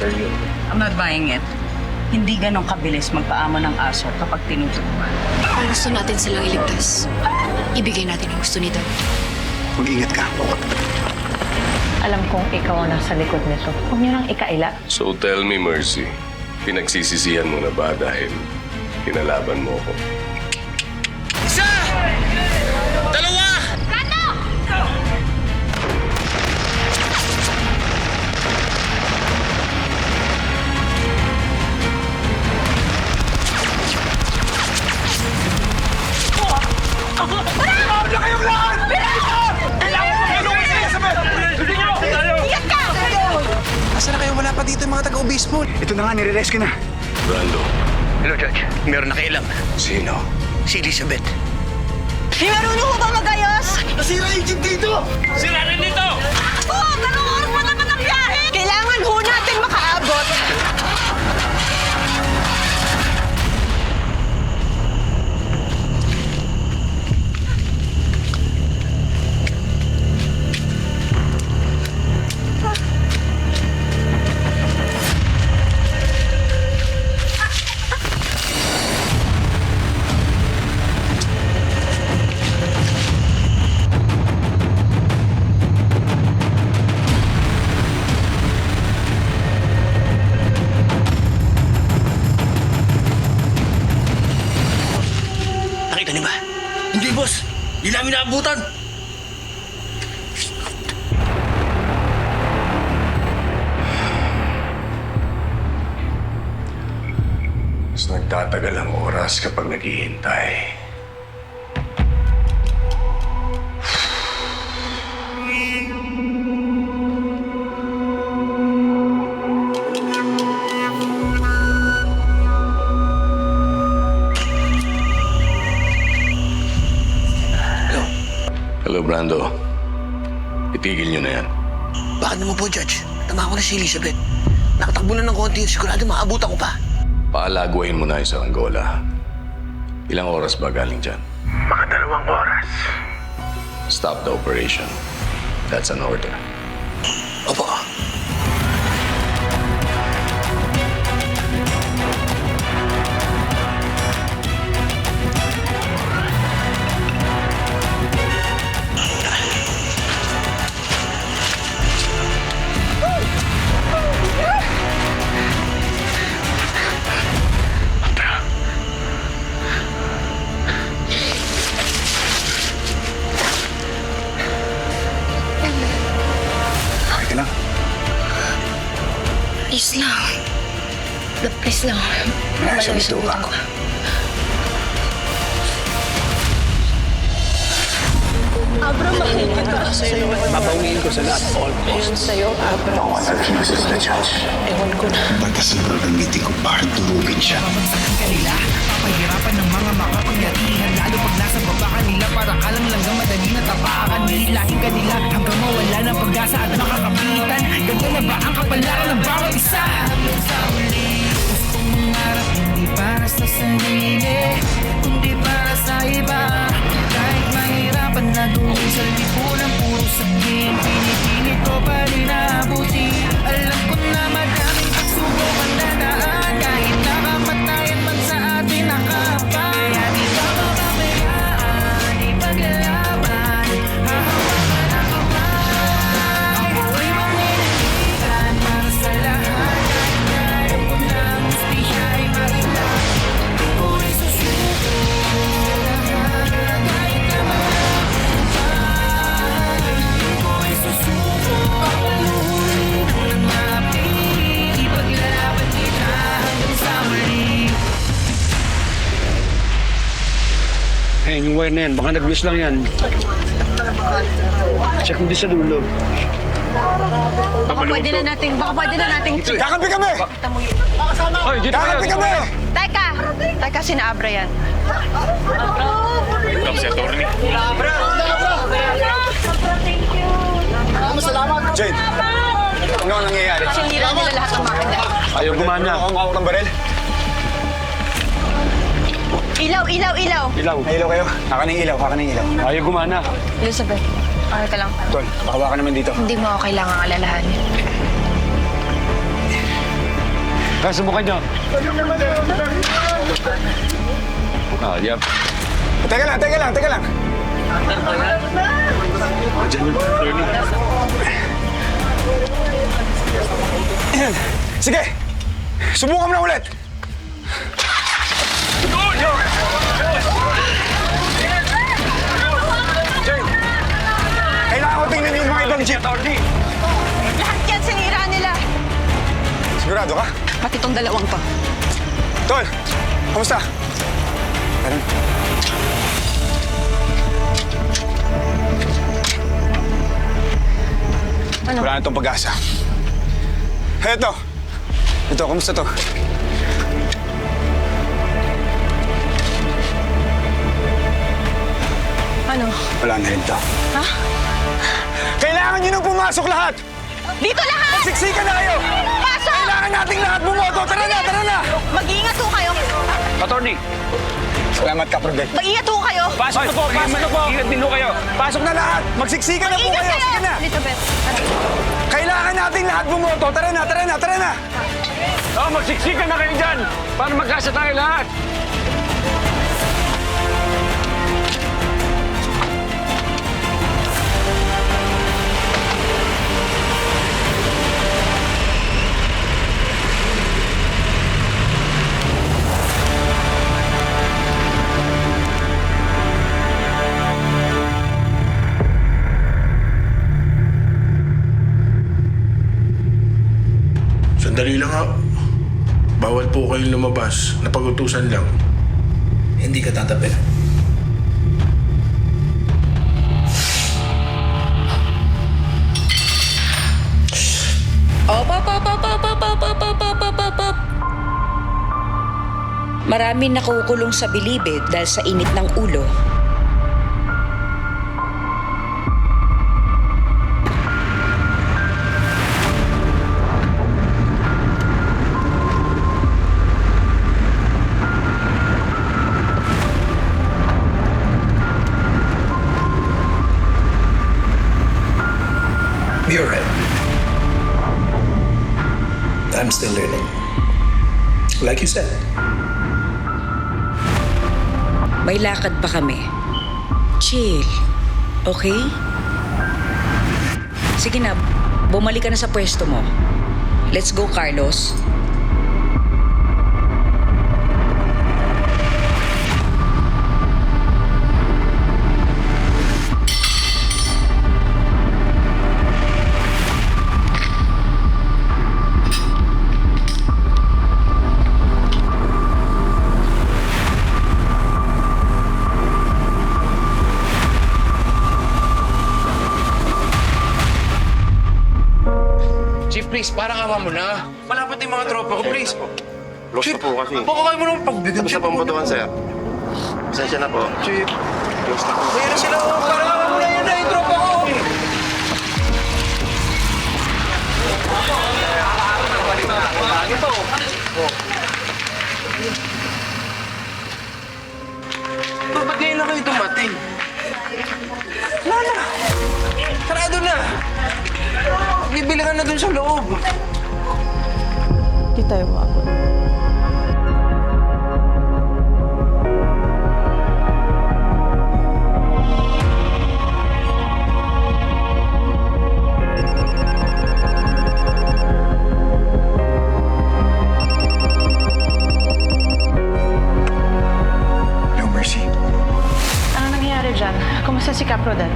after you. I'm not buying it. Hindi ganong kabilis magpaamo ng aso kapag tinuturuan. Kung gusto natin silang iligtas, ibigay natin ang gusto ni Dad. Mag-ingat ka. Alam kong ikaw ang nasa likod nito. Huwag niyo nang ikaila. So tell me, Mercy, pinagsisisihan mo na ba dahil kinalaban mo ko? Na nga, nire-rescue na. Brando, Hello, Judge. Meron nakialam. Sino? Si Elizabeth. Marunong ko ba magayos? Nasira yung jeep dito! Oo, dalawang oras pa naman ang biyahe! Kailangan ho Niyo ba? Hindi, boss. Hindi namin naabutan. mas nagtatagal ang oras kapag naghihintay. Itigil niyo na yan. Bakit naman po, Judge? Tama ko na si Elizabeth. Nakatakbo na ng konti. Sigurado maabutan ko pa. Paalaguin mo na sa Angola. Ilang oras ba galing dyan? Mga dalawang oras. Stop the operation. That's an order. Nasa gusto ka. disappear wire na yan, baka nag-miss lang yan. Check mo din sa dulo. Baka pwede na natin, baka pwede na natin. Kakampi kami! Hoy, dito Kakampi kami! Teka! Teka, sina Abra yan. Jane, ano ang nangyayari? Sinira nila lahat ng makina. Ayaw gumana. Ang hawak ng baril? Ilaw, ilaw, ilaw! Ilaw. May ilaw kayo? Haka na yung ilaw, haka na yung ilaw. Ayaw gumana. Elizabeth, okay ka lang. Tol, baka ka naman dito. Hindi mo ako kailangang alalahanin. Kaya subukan nyo. Ah, yep. Teka lang, teka lang, teka lang. Sige, subukan mo na ulit. Kailangan ko tingnan yung mga ibang jeep. Lahat yan sinira nila. Sigurado ka? Pati tong dalawang to. Tol, kamusta? Meron. Wala na itong pag-asa. Eto. Ito, kamusta to? Ano? Wala na rin to. Ha? Kailangan nyo nang pumasok lahat! Dito lahat! Siksikan na kayo! Pasok! Kailangan nating lahat bumoto! Tara na, tara na! Mag-iingat ho kayo. Attorney, Salamat ka, Prudel. Mag-iingat ho kayo. pasok na po, pasok na po. Ingat din ho kayo. Pasok na lahat! Magsiksikan na po kayo. Sige na! Elizabeth. Kailangan nating lahat bumoto! Tara na, tara na, tara na! Oh, magsiksikan na kayo dyan para magkasa tayo lahat. Kayong lumabas. Napag-utusan lang. Hindi ka tatabi. Op, op, op, op, op, op, op, op, op, op, op, op. Maraming nakukulong sa bilibid dahil sa init ng ulo. Learning. Like you said. May lakad pa kami. Chill. Okay? Sige na, bumalik ka na sa pwesto mo. Let's go, Carlos. Please, parang awa mo na. Malapit yung mga tropa ko, please. Lost na po kasi. baka kayo mo naman pagbigyan. Basta pambutukan, sir. Pasensya na po. Chief, Lost na po. mayroon sila. oh. Parang awa mo na yun na yung tropa ko. Ba, ba't ngayon lang kayo dumating? Wala na. Sarado na. Ka na dun sa loob. Di tayo maabot. No mercy. Ano nangyayari dyan? Kumusta si Caprodan?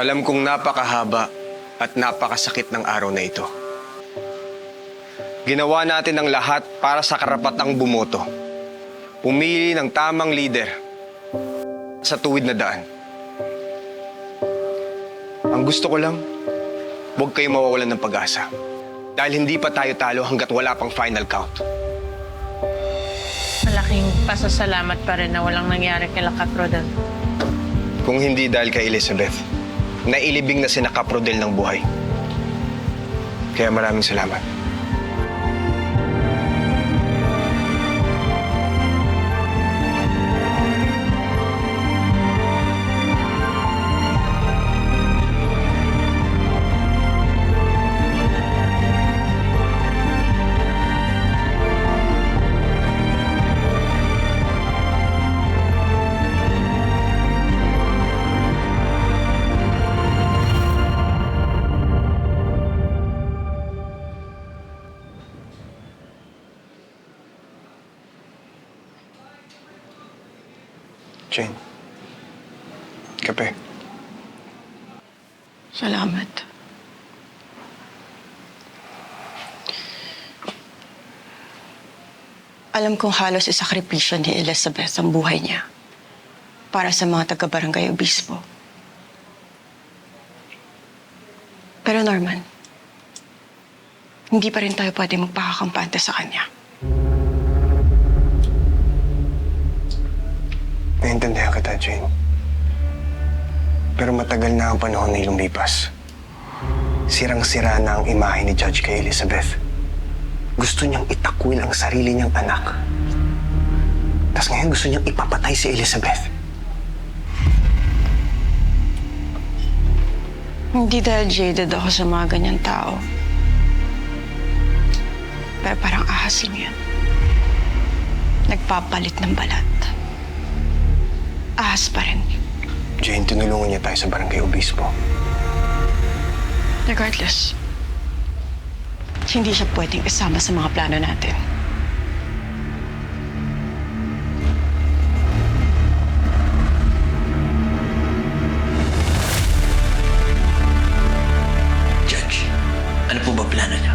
Alam kong napakahaba at napakasakit ng araw na ito. Ginawa natin ang lahat para sa karapatang bumoto. Pumili ng tamang leader sa tuwid na daan. Ang gusto ko lang, huwag kayo mawawalan ng pag-asa. Dahil hindi pa tayo talo hanggat wala pang final count. Malaking pasasalamat pa rin na walang nangyari kay Lakatrodel. Kung hindi dahil kay Elizabeth, nailibing na si Nakaprodel ng buhay. Kaya maraming salamat. Jane. Kape. Salamat. Alam kong halos isakripisyo ni Elizabeth ang buhay niya para sa mga taga-barangay obispo. Pero Norman, hindi pa rin tayo pwede magpakakampante sa kanya. Naintindihan kita, Jane. Pero matagal na ang panahon na lumipas. Sirang-sira na ang imahe ni Judge kay Elizabeth. Gusto niyang itakwil ang sarili niyang anak. Tapos ngayon gusto niyang ipapatay si Elizabeth. Hindi dahil jaded ako sa mga ganyan tao. Pero parang ahasin yan. Nagpapalit ng balat. Ahas pa rin. Jane, tinulungan niya tayo sa barangay obispo. Regardless, hindi siya pwedeng isama sa mga plano natin. Judge, ano po ba plano niya?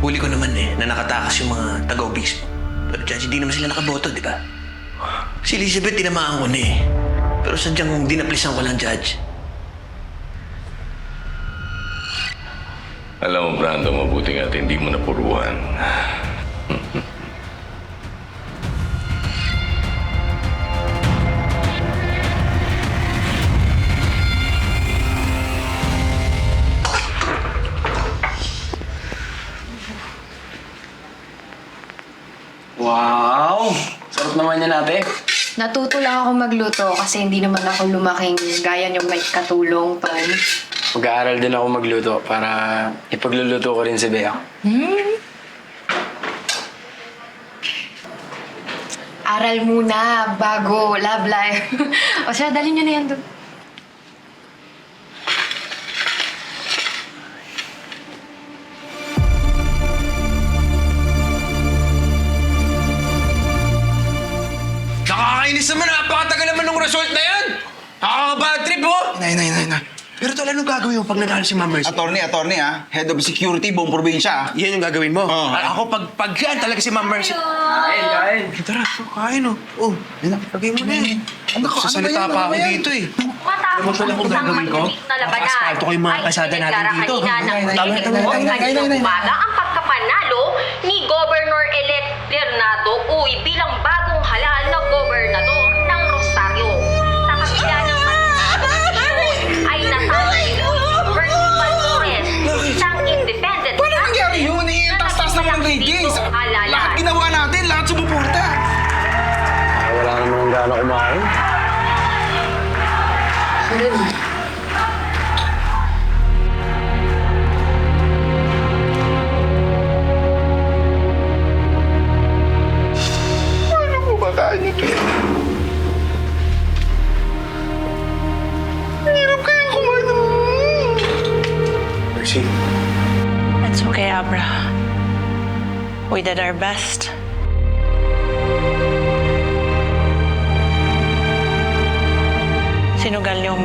Huli ko naman eh, na nakatakas yung mga taga-obispo. Pero Judge, hindi naman sila nakaboto, di ba? Si Elizabeth, tinamaan ko na eh. Pero sadyang dinaplisan ko lang, Judge. Alam mo, Brando, mabuti nga at hindi mo napuruan. Natuto lang ako magluto kasi hindi naman ako lumaking gaya yung may katulong, Tom. Mag-aaral din ako magluto para ipagluluto ko rin si Bea. Aral muna bago love life. o siya, dali niyo na yan doon. Nakaka-bad trip, oh! Nay, nay, nay, nay. Pero tol, anong gagawin mo pag nanalo si Ma'am Mercy? Attorney, attorney ah. Head of security, buong probinsya ah. Yan yung gagawin mo. Oo. A- Ako, pag, pag yan talaga si Ma'am Mercy. Kain, kain. Tara, kain oh. Oh, yan na. Lagay mo na eh. Ano, Sasalita pa ako dito eh. Matapos Alam mo pala kung gagawin ko? na labanan, Asfalto ko yung mga kasada natin dito. Ay, tama, kaninang umaga ang pagkapanalo ni Governor-elect Bernardo Uy bilang bagong halal na gobernador Wala naman ang gana kumain. Paano po ba kaya ito? Hirap kaya kumain ng... Mercy, It's okay, Abra. We did our best.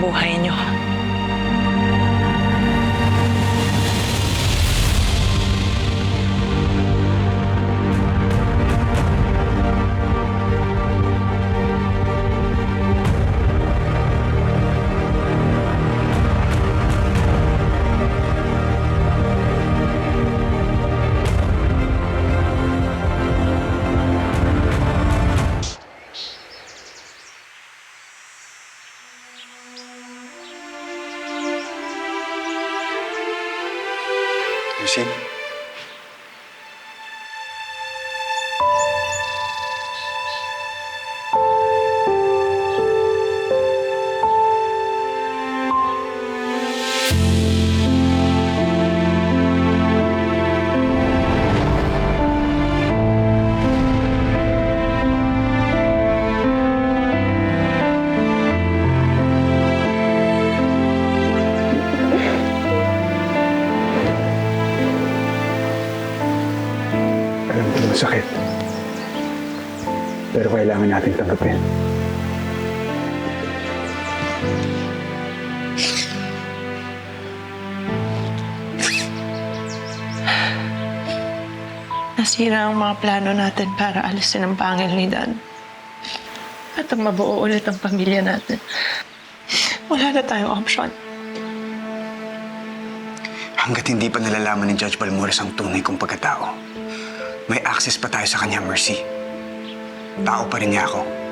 Buhay niyo. Natin tanggapin. Nasira ang mga plano natin para alisin ang pangil ni Dan. At ang mabuo ulit ang pamilya natin. Wala na tayong option. Hanggat hindi pa nalalaman ni Judge Balmores ang tunay kong pagkatao, may access pa tayo sa kanya, Mercy. Tao pa rin niya ako.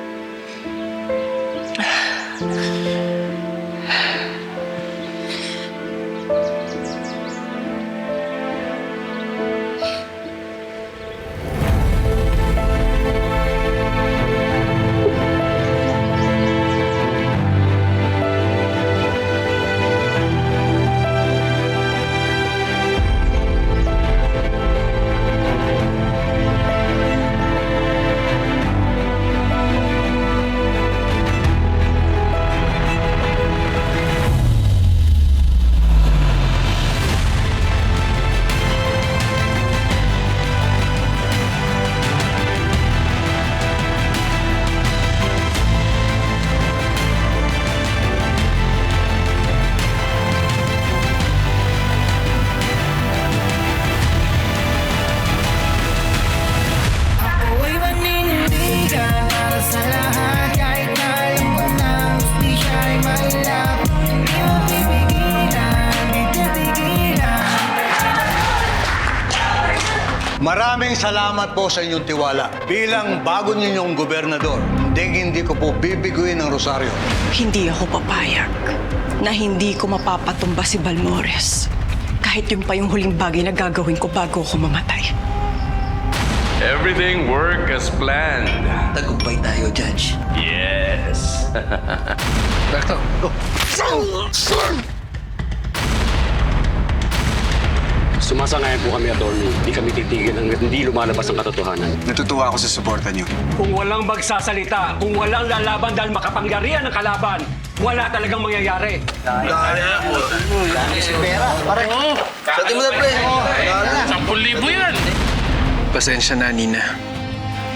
Maraming salamat po sa inyong tiwala. Bilang bago ninyong gobernador, hindi hindi ko po bibiguin ng rosaryo. Hindi ako papayag na hindi ko mapapatumba si Balmores. Kahit yun pa yung huling bagay na gagawin ko bago ako mamatay. Everything work as planned. Tagumpay tayo, Judge. Yes. Berto, go. Sumasangayan po kami, attorney. Hindi kami titigil hanggang hindi lumalabas ang katotohanan. Natutuwa ako sa suporta niyo. Kung walang magsasalita, kung walang lalaban dahil makapangyarihan ng kalaban, wala talagang mangyayari. Pasensya na, Nina.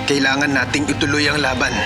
Kailangan nating ituloy ang laban.